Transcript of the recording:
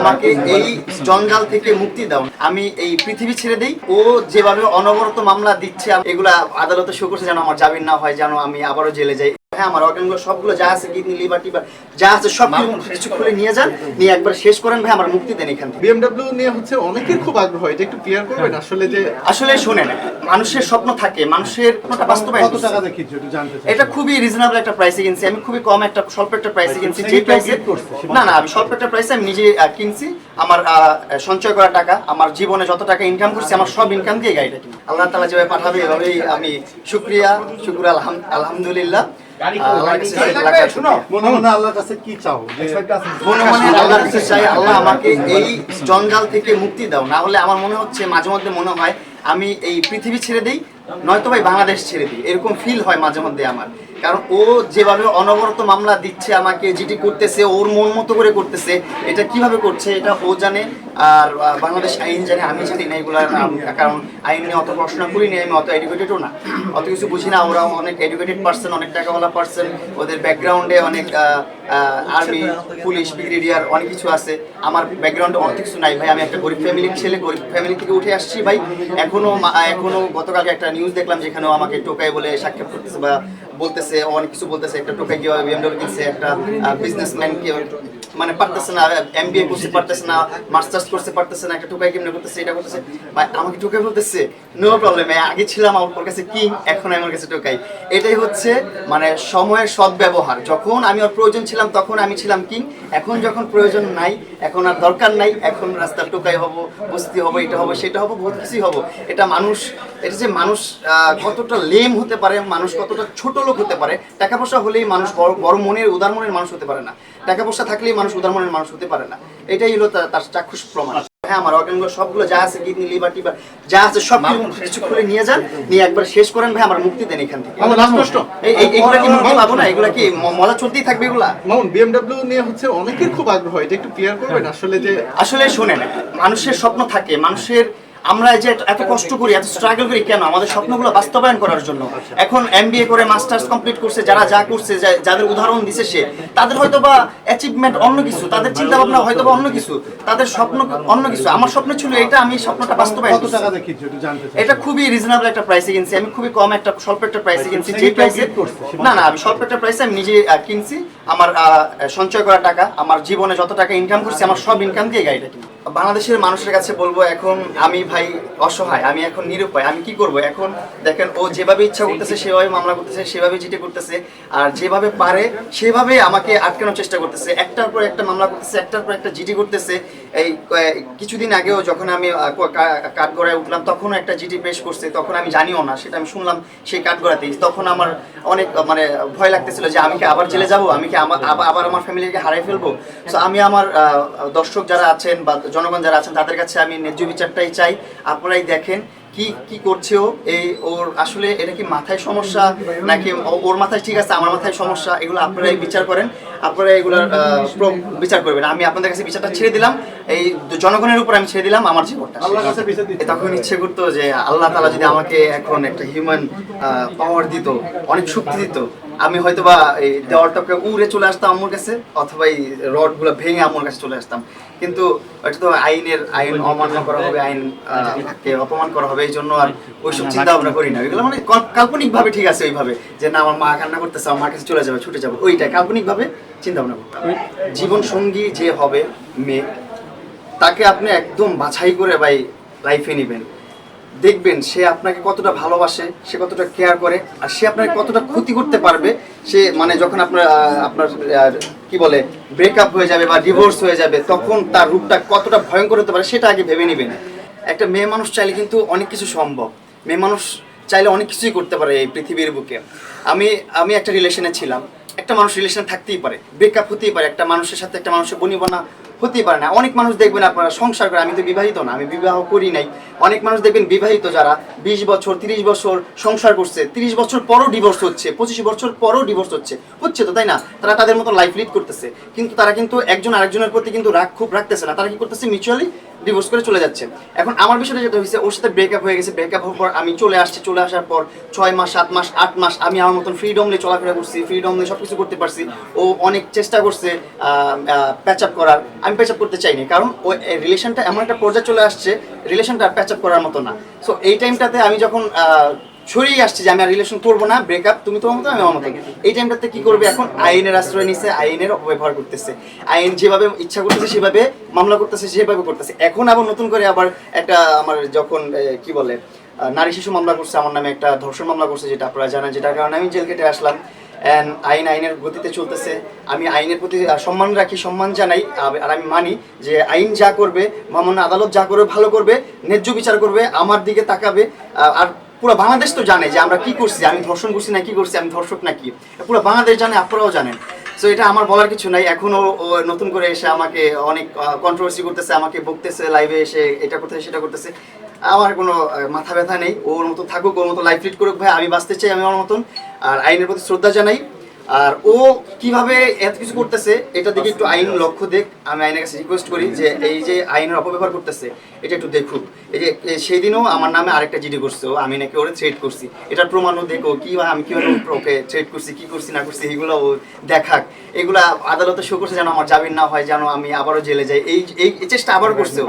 আমাকে এই জঞ্জাল থেকে মুক্তি দাও। আমি এই পৃথিবী ছেড়ে দিই। ও যেভাবে অনবরত মামলা দিচ্ছে, এগুলা আদালতে শো করছে যেন আমার জামিন না হয়, যেন আমি আবারও জেলে যাই। হ্যাঁ আমার অর্গানগুলো সবগুলো যা আছে কিডনি লিভার টিভার যা আছে সব কিছু খুলে নিয়ে যান নিয়ে একবার শেষ করেন ভাই আমার মুক্তি দেন এখান থেকে। বিএমডব্লিউ নিয়ে হচ্ছে অনেকের খুব আগ্রহ এটা একটু ক্লিয়ার করবেন? আসলে যে আসলে শোনেন মানুষের স্বপ্ন থাকে মানুষের স্বপ্নটা বাস্তবায়ন কত টাকা দেখিয়েছে একটু জানতে চাই। এটা খুবই রিজনেবল একটা প্রাইসে কিনছি। আমি খুবই কম একটা স্বল্প একটা প্রাইসে কিনছি যে প্রাইসে করছে, না না আমি স্বল্প একটা প্রাইসে আমি নিজে কিনছি। আমার আহ, সঞ্চয় করা টাকা আমার জীবনে যত টাকা ইনকাম করছি আমার সব ইনকাম দিয়ে গাড়িটা কিনি আল্লাহ তালা যেভাবে পাঠাবে এভাবেই আমি সুক্রিয়া শুক্র আলহামদুলিল্লাহ। আল্লাহর কাছে লাখ লাখ শুকরিয়া। আল্লাহর কাছে কি চাও? যে আল্লাহর কাছে চাই আল্লাহ আমাকে এই জঞ্জাল থেকে মুক্তি দাও। না হলে আমার মনে হচ্ছে মাঝে মধ্যে মনে হয় আমি এই পৃথিবী ছেড়ে দিই নয়তো ভাই বাংলাদেশ ছেড়ে দিই। এরকম ফিল হয় মাঝে মধ্যে আমার। কারণ ও যেভাবে অনবরত মামলা দিচ্ছে, আমাকে যেটি করতেছে, ওর মন মতো করে করতেছে, এটা কীভাবে করছে এটা ও জানে, আর বাংলাদেশ আইন জানে, আমি জানি না এগুলা কারণ আইন নিয়ে অত পড়াশোনা করিনি, আমি অত এডুকেটেডও না। অত কিছু বুঝি না ওরা অনেক এডুকেটেড পার্সন অনেক টাকাওয়ালা পার্সন ওদের ব্যাকগ্রাউন্ডে অনেক আর্মি পুলিশ ব্রিগেডিয়ার অনেক কিছু আছে। আমার ব্যাকগ্রাউন্ডে অনেক কিছু নাই ভাই, আমি একটা গরিব ফ্যামিলির ছেলে, গরিব ফ্যামিলি থেকে উঠে আসছি ভাই। এখনও এখনও গতকালকে একটা নিউজ দেখলাম যেখানে আমাকে টোকাই বলে সাক্ষাৎ করতেছে বা বলতেছে ও অনেক কিছু বলতেছে একটা টোকাই কীভাবে বিএমডব্লিউ কিনছে একটা বিজনেসম্যান কি মানে পারতেছে না এমবিএ করতে পারতেছে না মাস্টার্স করতে পারতেছে না, একটা টোকাই কেমনে করতেছে, এটা করতেছে। ভাই, আমাকে টোকাই বলতেছে নো প্রবলেম আগে ছিলাম আমার কাছে কিং এখন আমার কাছে টোকাই এটাই হচ্ছে মানে সময়ের সদ্ব্যবহার। যখন আমি ওর প্রয়োজন ছিলাম, তখন আমি ছিলাম কিং এখন যখন প্রয়োজন নাই, এখন আর দরকার নাই, এখন রাস্তার টোকাই হব, বস্তি হব, এটা হব, সেটা হব, বহুত কিছুই হব। এটা মানুষ, এটা যে মানুষ কতটা লেম হতে পারে, মানুষ কতটা ছোট লোক হতে পারে, টাকা পয়সা হলেই মানুষ বড় মনের, উদার মনের মানুষ হতে পারে না। টাকা পয়সা থাকলেই মানুষ উদার মনের মানুষ হতে পারে না। এটাই হলো তার চাক্ষুষ প্রমাণ। হ্যাঁ আমার অর্গানগুলো সবগুলো যা আছে কিডনি লিভার টিভার যা আছে সব কিছু খুলে নিয়ে যান নিয়ে একবার শেষ করেন ভাই আমার মুক্তি দেন এখান থেকে। এগুলো কি মুক্তি পাবো না? এগুলো কি মজা চলতেই থাকবে এগুলা? মামুন বিএমডব্লিউ নিয়ে হচ্ছে অনেকের খুব আগ্রহ এটা একটু ক্লিয়ার করবেন? আসলে যে আসলে শোনেন মানুষের স্বপ্ন থাকে মানুষের আমরা যে এত- কষ্ট করি এত স্ট্রাগল করি কেন? আমাদের স্বপ্নগুলো বাস্তবায়ন করার জন্য। এখন এমবিএ করে মাস্টার্স কমপ্লিট করছে যারা যা করছে যাদের উদাহরণ দিছে সে তাদের হয়তো বা অ্যাচিভমেন্ট অন্য কিছু তাদের চিন্তা ভাবনা হয়তো বা অন্য কিছু তাদের স্বপ্ন অন্য কিছু। আমার স্বপ্ন ছিল এটা আমি স্বপ্নটা বাস্তবায়ন কত টাকা দেখিয়েছে একটু জানতে চাই এটা খুবই রিজনেবল একটা প্রাইসে কিনছি। আমি খুবই কম একটা স্বল্প একটা প্রাইসে কিনছি যে প্রাইসে করছে, সীমান্ত। না না আমি স্বল্প একটা প্রাইসে আমি নিজে কিনছি। আমার সঞ্চয় করা টাকা আমার জীবনে যত টাকা ইনকাম করছি আমার সব ইনকাম দিয়ে গাড়িটা কিনি বাংলাদেশের মানুষের কাছে বলব এখন আমি ভাই অসহায়, আমি এখন নিরুপায়, আমি কি করব? এখন দেখেন, ও যেভাবে ইচ্ছা করতেছে, সেভাবে মামলা করতেছে, সেভাবে জিটে করতেছে, আর যেভাবে পারে, সেভাবে আমাকে আটকানোর চেষ্টা করতেছে। একটার পর একটা মামলা করতেছে, একটার পর একটা জিটি করতেছে এই কিছুদিন আগেও যখন আমি কাঠগড়ায় উঠলাম, তখন একটা জিডি পেশ করছে, তখন আমি জানিও না, সেটা আমি শুনলাম সেই কাঠগড়াতেই। তখন আমার অনেক মানে ভয় লাগতেছিল যে আমি কি আবার জেলে যাব? আমি কি আমার আবার- আবার আমার ফ্যামিলিকে হারাই ফেলব? তো আমি আমার দর্শক যারা আছেন বা জনগণ যারা আছেন, তাদের কাছে আমি ন্যায্য বিচারটাই চাই। আপনারাই দেখেন কি কি করছে ও? এই ওর আসলে এটা কি মাথায় সমস্যা নাকি ওর মাথায় ঠিক আছে আমার মাথায় সমস্যা? এগুলো আপনারাই বিচার করেন। আপনারা এগুলার আহ, বিচার করবেন। আমি আপনাদের কাছে বিচারটা ছেড়ে দিলাম। এই জনগণের উপর আমি ছেড়ে দিলাম আমার জীবনটা। তখন ইচ্ছে করতো যে আল্লাহ তালা যদি আমাকে এখন একটা হিউম্যান পাওয়ার দিত অনেক শক্তি দিত আমি হয়তো বা এই দেওয়ালটাকে উড়ে চলে আসতাম আমার কাছে অথবা এই রডগুলো ভেঙে আমার কাছে চলে আসতাম। কিন্তু এটা তো আইনের আইন অমান্য করা হবে আইন কে অপমান করা হবে এই জন্য আর ওইসব চিন্তা ভাবনা করি না। এগুলো মানে কাল্পনিক ভাবে ঠিক আছে ওইভাবে যে না আমার মা কান্না করতেছে আমার মার কাছে চলে যাবে ছুটে যাবে ওইটা কাল্পনিক ভাবে চিন্তা ভাবনা করতে হবে। জীবন সঙ্গী যে হবে মেয়ে তাকে আপনি একদম বাছাই করে ভাই লাইফে নেবেন। দেখবেন সে আপনাকে কতটা ভালোবাসে, সে কতটা কেয়ার করে, আর সে আপনাকে কতটা ক্ষতি করতে পারবে, সে মানে যখন আপনার আপনার কি বলে ব্রেকআপ হয়ে যাবে বা ডিভোর্স হয়ে যাবে, তখন তার রূপটা কতটা ভয়ঙ্কর হতে পারে সেটা আগে ভেবে নেবেন। একটা মেয়ে মানুষ চাইলে কিন্তু অনেক কিছু সম্ভব। মেয়ে মানুষ চাইলে অনেক কিছুই করতে পারে এই পৃথিবীর বুকে। আমি আমি একটা রিলেশনে ছিলাম। একটা মানুষ রিলেশনে থাকতেই পারে ব্রেকআপ হতেই পারে। একটা মানুষের সাথে একটা মানুষের বনিবনা হতেই পারে না। অনেক মানুষ দেখবেন আপনারা সংসার করে, আমি তো বিবাহিত না, আমি বিবাহ করি নাই। অনেক মানুষ দেখবেন বিবাহিত যারা বিশ বছর, তিরিশ বছর সংসার করছে, তিরিশ বছর পরও ডিভোর্স হচ্ছে, পঁচিশ বছর পরও ডিভোর্স হচ্ছে। হচ্ছে তো, তাই না? তারা তাদের মতো লাইফ লিড করতেছে। কিন্তু তারা কিন্তু একজন আরেকজনের প্রতি কিন্তু রাগ খুব রাখতেছে না। তারা কি করতেছে? মিউচুয়ালি ডিভোর্স করে চলে যাচ্ছে। এখন আমার বিষয়টা যেটা হয়েছে, ওর সাথে ব্রেকআপ হয়ে গেছে। ব্রেকআপ হওয়ার পর আমি চলে আসছি, চলে আসার পর ছয় মাস, সাত মাস, আট মাস আমি আমার মতন ফ্রিডম নিয়ে চলাফেরা করছি ফ্রিডম নিয়ে সব কিছু করতে পারছি। ও অনেক চেষ্টা করছে প্যাচ আপ করার। আমি আমি প্যাচ আপ করতে চাইনি, কারণ ও রিলেশনটা এমন একটা পর্যায়ে চলে আসছে রিলেশনটা প্যাচ আপ করার মতো না। সো এই টাইমটাতে আমি যখন ছড়িয়ে আসছি যে আমি আর রিলেশন করব না ব্রেকআপ তুমি তোমার মতো, আমি আমার মতো। এই টাইমটাতে কি করবে এখন? আইনের আশ্রয় নিছে, আইনের অপব্যবহার করতেছে। আইন যেভাবে ইচ্ছা করতেছে সেভাবে, মামলা করতেছে সেভাবে করতেছে। এখন আবার নতুন করে আবার একটা আমার যখন কি বলে নারী শিশু মামলা করছে, আমার নামে একটা ধর্ষণ মামলা করছে, যেটা আপনারা জানেন যেটার কারণে আমি জেল কেটে আসলাম। অ্যান্ড আইন আইনের গতিতে চলতেছে। আমি আইনের প্রতি সম্মান রাখি, সম্মান জানাই আর আমি মানি যে আইন যা করবে মহামান্য আদালত যা করবে, ভালো করবে, ন্যায্য বিচার করবে, আমার দিকে তাকাবে আর পুরো বাংলাদেশ তো জানে যে আমরা কি করছি, আমি ধর্ষণ করছি না, কি করছি, আমি ধর্ষক না কি? পুরো বাংলাদেশ জানে, আপনারাও জানেন। সো এটা আমার বলার কিছু নাই। এখনও নতুন করে এসে আমাকে অনেক কন্ট্রোভার্সি করতেছে, আমাকে বকতেছে লাইভে এসে এটা করতেছে, সেটা করতেছে। আমার কোনো মাথা ব্যথা নেই। ওর মতো থাকুক, ওর মতো লাইফ লিড করুক ভাই, আমি বাঁচতে চাই, আমি আমার মতন। আর আইনের প্রতি শ্রদ্ধা জানাই। আর ও কীভাবে এত কিছু করতেছে, এটা দিকে একটু আইন লক্ষ্য দেখ। আমি আইনের কাছে রিকোয়েস্ট করি যে, এই যে আইনের অপব্যবহার করতেছে, এটা একটু দেখুক। এই যে সেই দিনও আমার নামে আরেকটা জিডি করছে, ও আমি নাকি ওরে থ্রেট করছি। এটার প্রমাণও দেখো কি আমি কীভাবে ওকে থ্রেট করছি, কি করছি, না করছি, এগুলো ও দেখাক। এগুলা আদালতে শো করছে যেন আমার জামিন না হয়, যেন আমি আবারও জেলে যাই। এই এই চেষ্টা আবার করছে।